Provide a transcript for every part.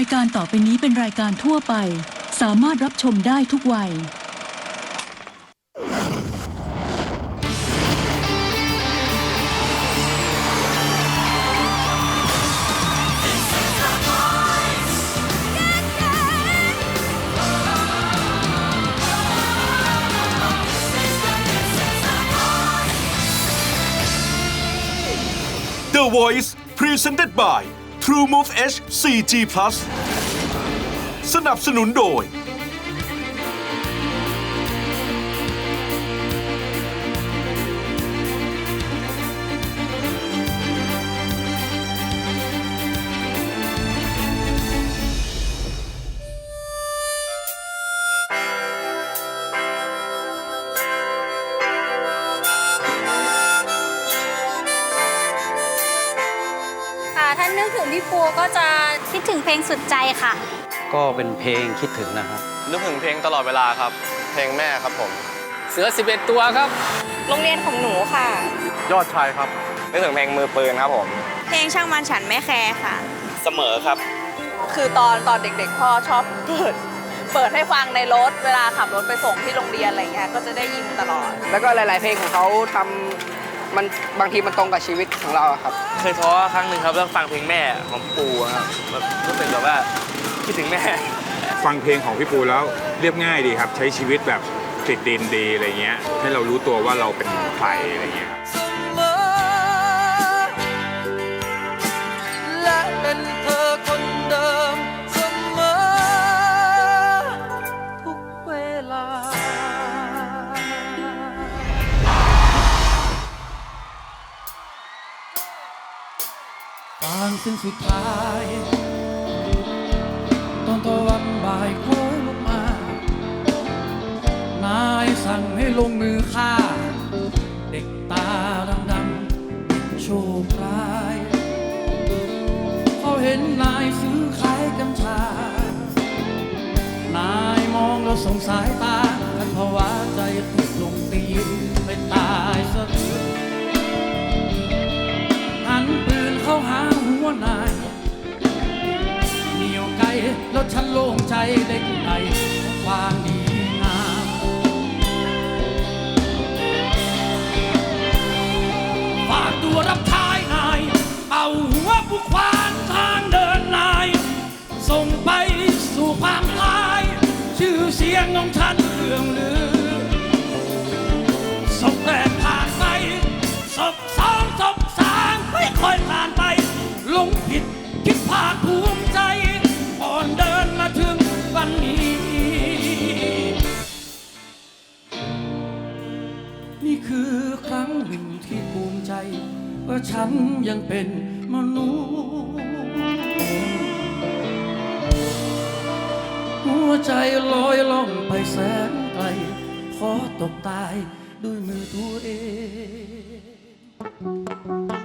ายการต่อไปนี้เป็นรายการทั่วไป สามารถรับชมได้ทุกวัย The Voice Presented by TrueMove H 4G Plus สนับสนุนโดย ค่ะถ้านึกถึงพี่ปูก็จะคิดถึงเพลงสุดใจค่ะ ก็เป็นเพลงคิดถึงนะครับ นึกถึงเพลงตลอดเวลาครับ เพลงแม่ครับผม เสือ 11 ตัวครับ โรงเรียนของหนูค่ะ ยอดชายครับ นึกถึงเพลงมือปืนครับผม เพลงช่างมันฉันไม่แคร์ค่ะ เสมอครับ คือตอนตอนเด็กๆพ่อชอบเปิดเปิดให้ฟังในรถเวลาขับรถไปส่งที่โรงเรียนอะไรเงี้ยก็จะได้ยินตลอด แล้วก็หลาย ๆ เพลงของเขาทำมันบางทีมันตรงกับชีวิตของเราอะครับ เคยท้อครั้งหนึ่งครับเรื่องฟังเพลงแม่ของปู่ครับแบบรู้สึกแบบว่า คิดถึงแม่ ฟังเพลงของพี่ปูแล้วเรียบง่ายดีครับ ใช้ชีวิตแบบติดดินดีอะไรเงี้ย ให้เรารู้ตัวว่าเราเป็นใครอะไรเงี้ยและเป็นเธอคนเดิมเสมอทุกเวลาฟางเส้นสุดท้าย สั่งให้ลงมือฆ่า เด็กตาดำๆโชคร้าย เขาเห็นนายซื้อขายกัญชา นายมองแล้วสงสายตาท่านภาวะใจถูกลงตีนไปตายซะเถอะหันปืนเข้าหาหัวนายเหนียวไกลแล้วฉันโล่งใจได้กุไดความดี รับท้ายนาย เอาหัวผู้ควานทางเดินนาย ส่งไปสู่ความตาย ชื่อเสียงของฉันเลื่องลือศพแรกผ่านไปศพสองศพสามไม่ค่อยผ่านไป ลงผิดคิดพาดภูมิ หนึ่งที่ภูมิใจว่าฉันยังเป็นมนุษย์หัวใจลอยล่องไปแสนไกลขอตกตายด้วยมือตัวเอง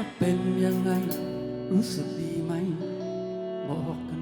ว่าเป็นยังไง รู้สึกดีไหม บอกกัน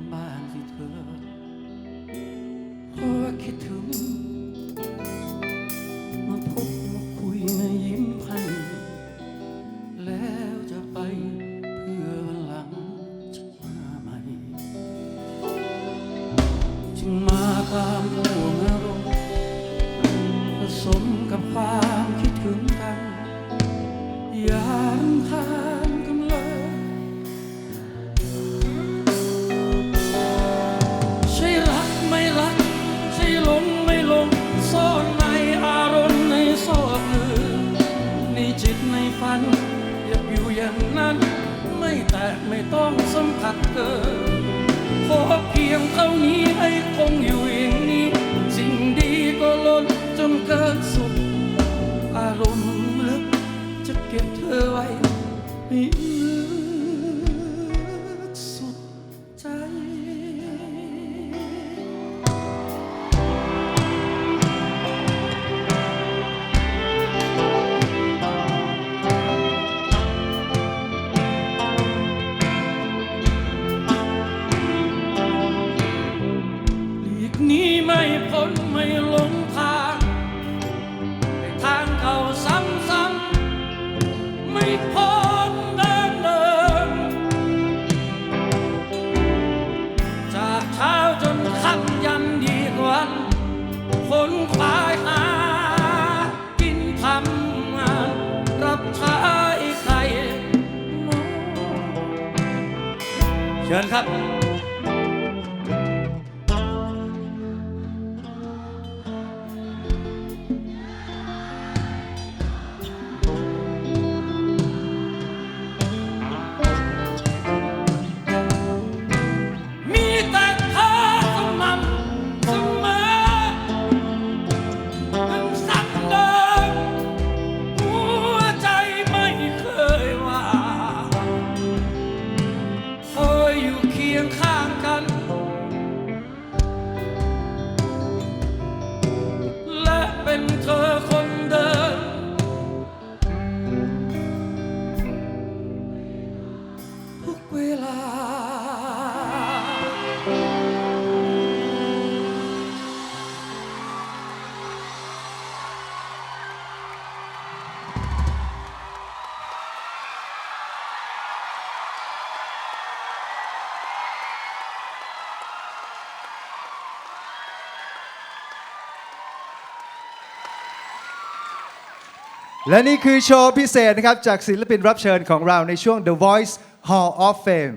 และนี่คือโชว์พิเศษนะครับ จากศิลปินรับเชิญของเราในช่วง The Voice Hall of Fame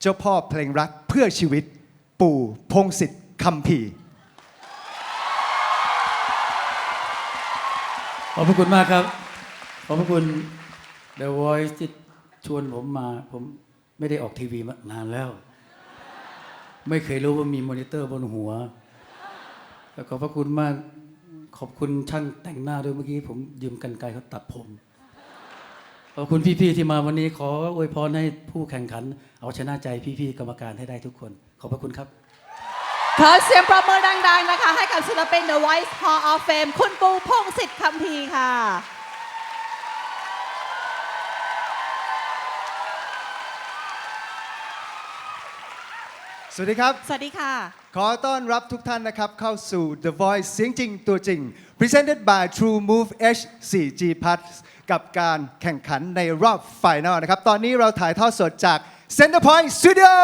เจ้าพ่อเพลงรักเพื่อชีวิต ปู่พงศิษฐ์คำพีร์ ขอบพระคุณมากครับ ขอบพระคุณ The Voice ที่ชวนผมมา ผมไม่ได้ออกทีวีมานานแล้ว ไม่เคยรู้ว่ามีมอนิเตอร์บนหัวแล้วขอบพระคุณมาก ขอบคุณช่างแต่งหน้าด้วยเมื่อกี้ผมยืมกันไกลเขาตัดผม ขอบคุณพี่ๆที่มาวันนี้ขออวยพรให้ผู้แข่งขัน เอาชนะใจพี่ๆกรรมการให้ได้ทุกคน ขอบพระคุณครับ ขอเสียงปรบมือดัง ๆ นะคะ ให้กับศิลปิน The Voice Hall of Fame คุณปูพงศิษฐ์คำพีค่ะ สวัสดีครับ สวัสดีค่ะ ขอต้อนรับทุกท่านนะครับ เข้าสู่ The Voice เสียงจริงตัวจริง Presented by True Move H 4G Plus กับการแข่งขันในรอบไฟนอลนะครับ ตอนนี้เราถ่ายทอดสดจาก Center Point Studio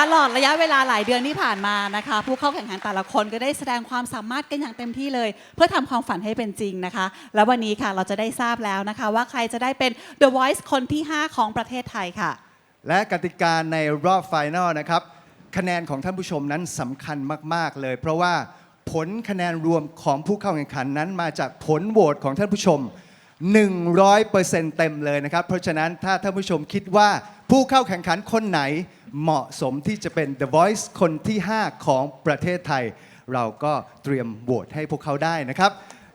ตลอดระยะเวลาหลายเดือนที่ผ่านมานะคะ ผู้เข้าแข่งขันแต่ละคนก็ได้แสดงความสามารถกันอย่างเต็มที่เลย เพื่อทำความฝันให้เป็นจริงนะคะ แล้ววันนี้ค่ะเราจะได้ทราบแล้วนะคะ ว่าใครจะได้เป็น The Voice คนที่ 5 ของประเทศไทยค่ะ และกติกาในรอบไฟนอลนะครับคะแนนของท่านผู้ชมนั้นสำคัญมาก ๆ เลย เพราะว่าผลคะแนนรวมของผู้เข้าแข่งขันนั้นมาจากผลโหวตของท่านผู้ชม 100%เต็มเลยนะครับ เพราะฉะนั้นถ้าท่านผู้ชมคิดว่าผู้เข้าแข่งขันคนไหนเหมาะสมที่จะเป็น The Voice คนที่ 5 ของประเทศไทย เราก็เตรียมโหวตให้พวกเขาได้นะครับ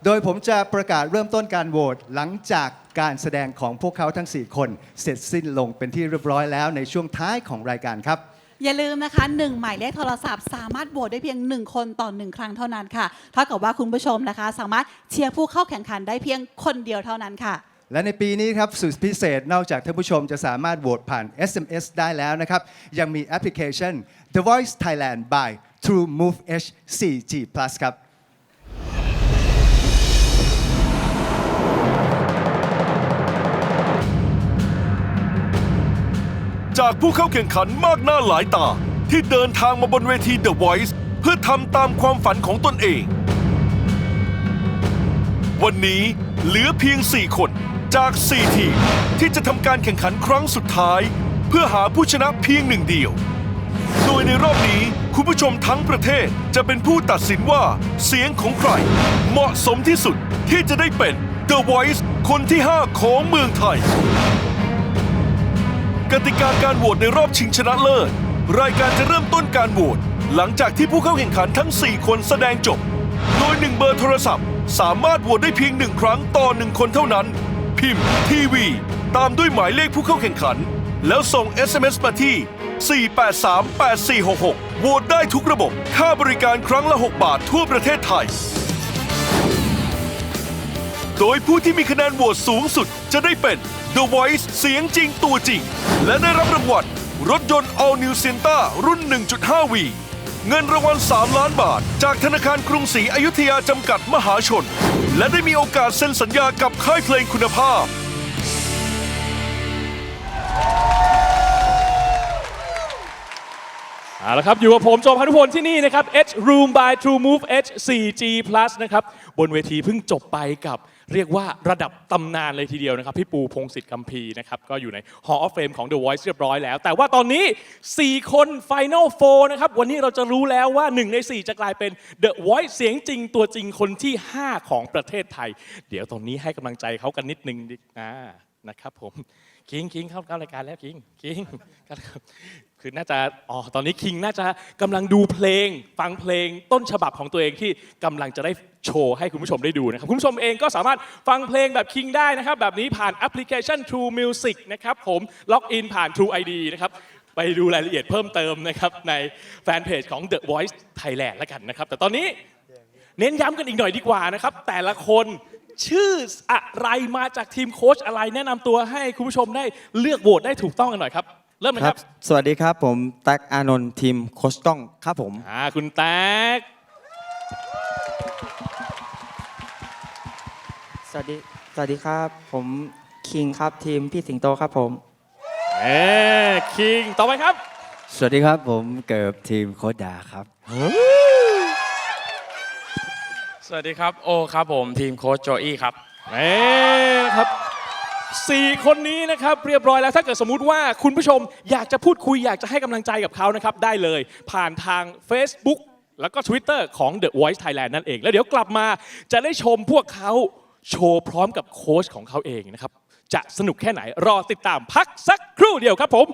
โดยผมจะประกาศเริ่มต้นการโหวตหลังจากการแสดงของพวกเขาทั้ง 4 คน เสร็จสิ้นลงเป็นที่เรียบร้อยแล้วในช่วงท้ายของรายการครับ อย่าลืมนะคะหนึ่งหมายเลขโทรศัพท์ สามารถโหวตได้เพียงหนึ่งคนต่อหนึ่งครั้งเท่านั้นค่ะเท่ากับว่าคุณผู้ชมนะคะ สามารถเชียร์ผู้เข้าแข่งขันได้เพียงคนเดียวเท่านั้นค่ะ และในปีนี้ครับสุดพิเศษนอกจากท่านผู้ชมจะสามารถโหวตผ่าน SMS ได้แล้วนะครับ ยังมีแอปพลิเคชัน The Voice Thailand by True Move H 4G Plus ครับ จากผู้เข้าแข่งขันมากหน้าหลายตา ที่เดินทางมาบนเวที The Voice เพื่อทำตามความฝันของตนเอง วันนี้เหลือเพียง 4 คนจาก 4 ทีม ที่จะทำการแข่งขันครั้งสุดท้าย เพื่อหาผู้ชนะเพียงหนึ่งเดียว โดยในรอบนี้คุณผู้ชมทั้งประเทศจะเป็นผู้ตัดสินว่าเสียงของใคร เหมาะสมที่สุดที่จะได้เป็น The Voice คนที่ 5 ของเมืองไทย กติกาการโหวตในรอบชิงชนะเลิศ รายการจะเริ่มต้นการโหวตหลังจากที่ผู้เข้าแข่งขันทั้ง 4 คนแสดงจบ โดยหนึ่งเบอร์โทรศัพท์ สามารถโหวตได้เพียงหนึ่งครั้งต่อหนึ่งคนเท่านั้น พิมพ์ทีวีตามด้วยหมายเลขผู้เข้าแข่งขัน แล้วส่ง SMS มาที่ 4838466 โหวตได้ทุกระบบ ค่าบริการครั้งละ 6 บาททั่วประเทศไทย โดยผู้ที่มีคะแนนโหวตสูงสุดจะได้เป็น The Voice เสียงจริงตัวจริง และได้รับรางวัลรถยนต์ All New s e n t a รุ่น 1.5 V เงินรางวัล 3 ล้านบาท จากธนาคารกรุงศรีอยุธยาจำกัดมหาชน และได้มีโอกาสเซ็นสัญญากับค่ายเพลงคุณภาพ เอาละครับอยู่กับผมโจพานุพลที่นี่นะครับ H Room by True Move H 4G Plus นะครับ บนเวทีเพิ่งจบไปกับ เรียกว่าระดับตำนานเลยทีเดียวนะครับ พี่ปูพงศิษฐ์กัมพีนะครับ ก็อยู่ใน Hall of Fame ของ The Voice เรียบร้อยแล้ว แต่ว่าตอนนี้ 4 คน Final 4นะครับ วันนี้เราจะรู้แล้วว่า 1 ใน 4 จะกลายเป็น The Voice เสียงจริงตัวจริงคนที่ 5 ของประเทศไทย เดี๋ยวตอนนี้ให้กำลังใจเขากันนิดนึงดิอ่านะครับผม คิงคิงเข้าเข้ารายการแล้วคิงคิงครับคือน่าจะอ๋อตอนนี้คิงน่าจะกำลังดูเพลง ฟังเพลงต้นฉบับของตัวเองที่กำลังจะได้โชว์ให้คุณผู้ชมได้ดูนะครับคุณผู้ชมเองก็สามารถฟังเพลงแบบคิงได้นะครับ แบบนี้ผ่านแอปพลิเคชัน True Music นะครับผมล็อกอินผ่าน True ID นะครับไปดูรายละเอียดเพิ่มเติมนะครับในแฟนเพจของ The Voice Thailand แล้วกันนะครับ แต่ตอนนี้เน้นย้ำกันอีกหน่อยดีกว่านะครับ แต่ละคน ชื่ออะไรมาจากทีมโค้ชอะไรแนะนำตัวให้คุณผู้ชมได้เลือกโหวตได้ถูกต้องกันหน่อยครับเริ่มเลยคครัรับ บ สวัสดีครับผมแตั๊กอานนท์ทีมโคชกล้องครับผม อ่าคุณแต๊กสวัสดี สวัสดีครับ ผมคิงครับทีมพี่สิงโตครับผม เอ้คิงต่อไปครับ สวัสดีครับผมเกิดทีมโคชดาครับ สวัสดีครับ โอครับผมทีมโค้ชโจอี้ครับเอ้นะครับสี่คนนี้นะครับเรียบร้อยแล้วถ้าเกิดสมมุติว่าคุณผู้ชมอยากจะพูดคุยอยากจะให้กำลังใจกับเขานะครับได้เลยผ่านทาง Facebook แล้วก็ Twitter ของ The Voice Thailand นั่นเอง แล้วเดี๋ยวกลับมาจะได้ชมพวกเขาโชว์พร้อมกับโค้ชของเขาเองนะครับ จะสนุกแค่ไหนรอติดตามพักสักครู่เดียวครับผม